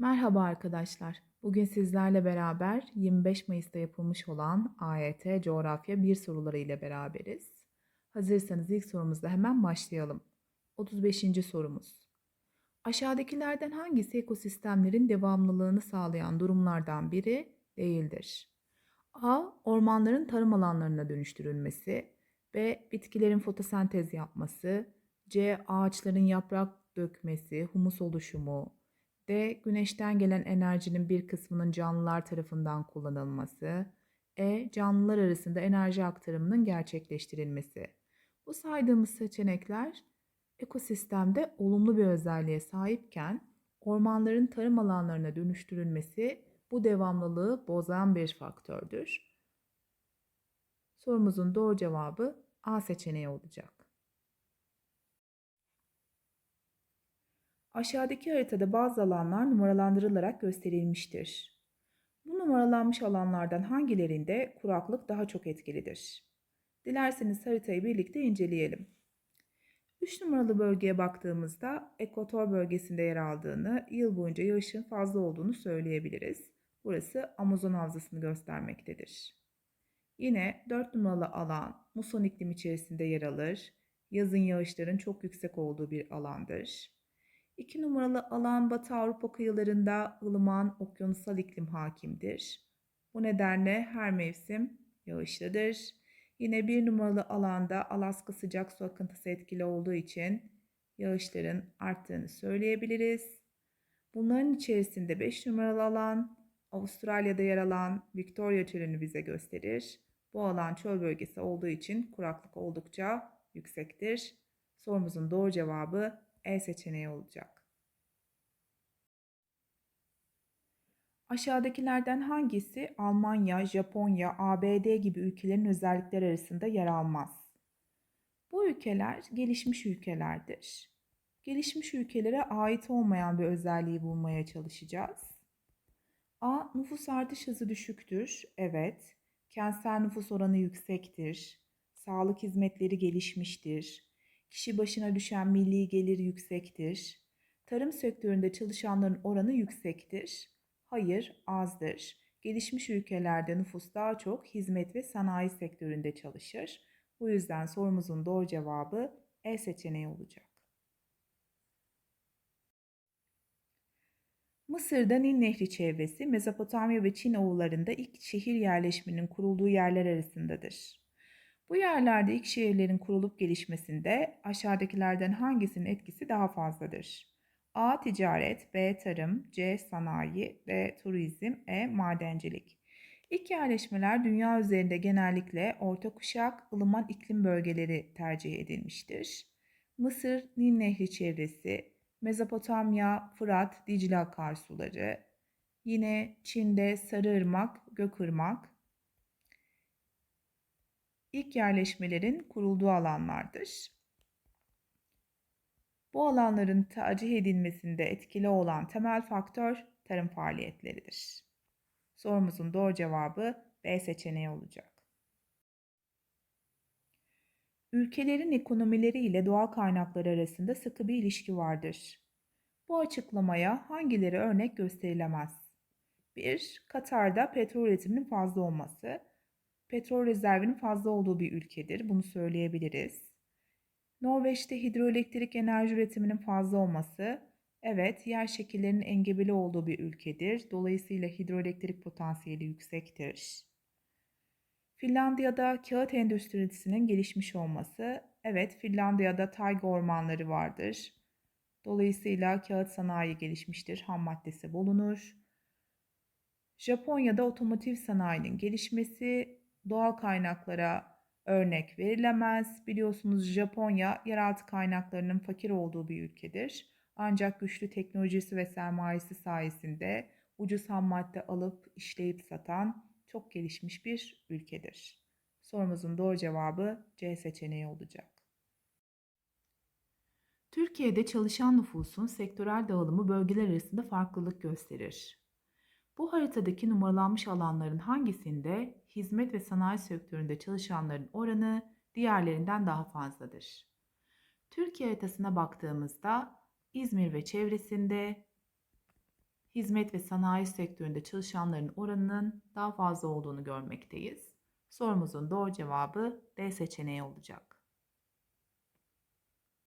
Merhaba arkadaşlar. Bugün sizlerle beraber 25 Mayıs'ta yapılmış olan AYT Coğrafya 1 soruları ile beraberiz. Hazırsanız ilk sorumuzda hemen başlayalım. 35. sorumuz. Aşağıdakilerden hangisi ekosistemlerin devamlılığını sağlayan durumlardan biri değildir? A. Ormanların tarım alanlarına dönüştürülmesi. B. Bitkilerin fotosentez yapması. C. Ağaçların yaprak dökmesi, humus oluşumu, D. Güneşten gelen enerjinin bir kısmının canlılar tarafından kullanılması. E. Canlılar arasında enerji aktarımının gerçekleştirilmesi. Bu saydığımız seçenekler ekosistemde olumlu bir özelliğe sahipken ormanların tarım alanlarına dönüştürülmesi bu devamlılığı bozan bir faktördür. Sorumuzun doğru cevabı A seçeneği olacak. Aşağıdaki haritada bazı alanlar numaralandırılarak gösterilmiştir. Bu numaralanmış alanlardan hangilerinde kuraklık daha çok etkilidir? Dilerseniz haritayı birlikte inceleyelim. 3 numaralı bölgeye baktığımızda ekvator bölgesinde yer aldığını, yıl boyunca yağışın fazla olduğunu söyleyebiliriz. Burası Amazon havzasını göstermektedir. Yine 4 numaralı alan muson iklim içerisinde yer alır. Yazın yağışların çok yüksek olduğu bir alandır. 2 numaralı alan Batı Avrupa kıyılarında ılıman okyanusal iklim hakimdir. Bu nedenle her mevsim yağışlıdır. Yine bir numaralı alanda Alaska sıcak su akıntısı etkili olduğu için yağışların arttığını söyleyebiliriz. Bunların içerisinde 5 numaralı alan Avustralya'da yer alan Victoria çölünü bize gösterir. Bu alan çöl bölgesi olduğu için kuraklık oldukça yüksektir. Sorumuzun doğru cevabı E seçeneği olacak. Aşağıdakilerden hangisi Almanya, Japonya, ABD gibi ülkelerin özellikleri arasında yer almaz? Bu ülkeler gelişmiş ülkelerdir. Gelişmiş ülkelere ait olmayan bir özelliği bulmaya çalışacağız. A. Nüfus artış hızı düşüktür. Evet. Kentsel nüfus oranı yüksektir. Sağlık hizmetleri gelişmiştir. Kişi başına düşen milli gelir yüksektir. Tarım sektöründe çalışanların oranı yüksektir. Hayır, azdır. Gelişmiş ülkelerde nüfus daha çok hizmet ve sanayi sektöründe çalışır. Bu yüzden sorumuzun doğru cevabı E seçeneği olacak. Mısır'da Nil Nehri çevresi Mezopotamya ve Çin oğullarında ilk şehir yerleşiminin kurulduğu yerler arasındadır. Bu yerlerde ilk şehirlerin kurulup gelişmesinde aşağıdakilerden hangisinin etkisi daha fazladır? A. Ticaret B. Tarım C. Sanayi D. Turizm E. Madencilik İlk yerleşmeler dünya üzerinde genellikle orta kuşak, ılıman iklim bölgeleri tercih edilmiştir. Mısır, Nil Nehri çevresi, Mezopotamya, Fırat, Dicle akarsuları, yine Çin'de Sarıırmak, Gökırmak, ilk yerleşmelerin kurulduğu alanlardır. Bu alanların tercih edilmesinde etkili olan temel faktör tarım faaliyetleridir. Sorumuzun doğru cevabı B seçeneği olacak. Ülkelerin ekonomileri ile doğal kaynakları arasında sıkı bir ilişki vardır. Bu açıklamaya hangileri örnek gösterilemez? 1. Katar'da petrol üretiminin fazla olması. Petrol rezervinin fazla olduğu bir ülkedir. Bunu söyleyebiliriz. Norveç'te hidroelektrik enerji üretiminin fazla olması, evet yer şekillerinin engebeli olduğu bir ülkedir. Dolayısıyla hidroelektrik potansiyeli yüksektir. Finlandiya'da kağıt endüstrisinin gelişmiş olması, evet Finlandiya'da tayga ormanları vardır. Dolayısıyla kağıt sanayi gelişmiştir, ham maddesi bulunur. Japonya'da otomotiv sanayinin gelişmesi, doğal kaynaklara örnek verilemez. Biliyorsunuz Japonya yeraltı kaynaklarının fakir olduğu bir ülkedir. Ancak güçlü teknolojisi ve sermayesi sayesinde ucuz ham madde alıp işleyip satan çok gelişmiş bir ülkedir. Sorumuzun doğru cevabı C seçeneği olacak. Türkiye'de çalışan nüfusun sektörel dağılımı bölgeler arasında farklılık gösterir. Bu haritadaki numaralanmış alanların hangisinde hizmet ve sanayi sektöründe çalışanların oranı diğerlerinden daha fazladır? Türkiye haritasına baktığımızda İzmir ve çevresinde hizmet ve sanayi sektöründe çalışanların oranının daha fazla olduğunu görmekteyiz. Sorumuzun doğru cevabı D seçeneği olacak.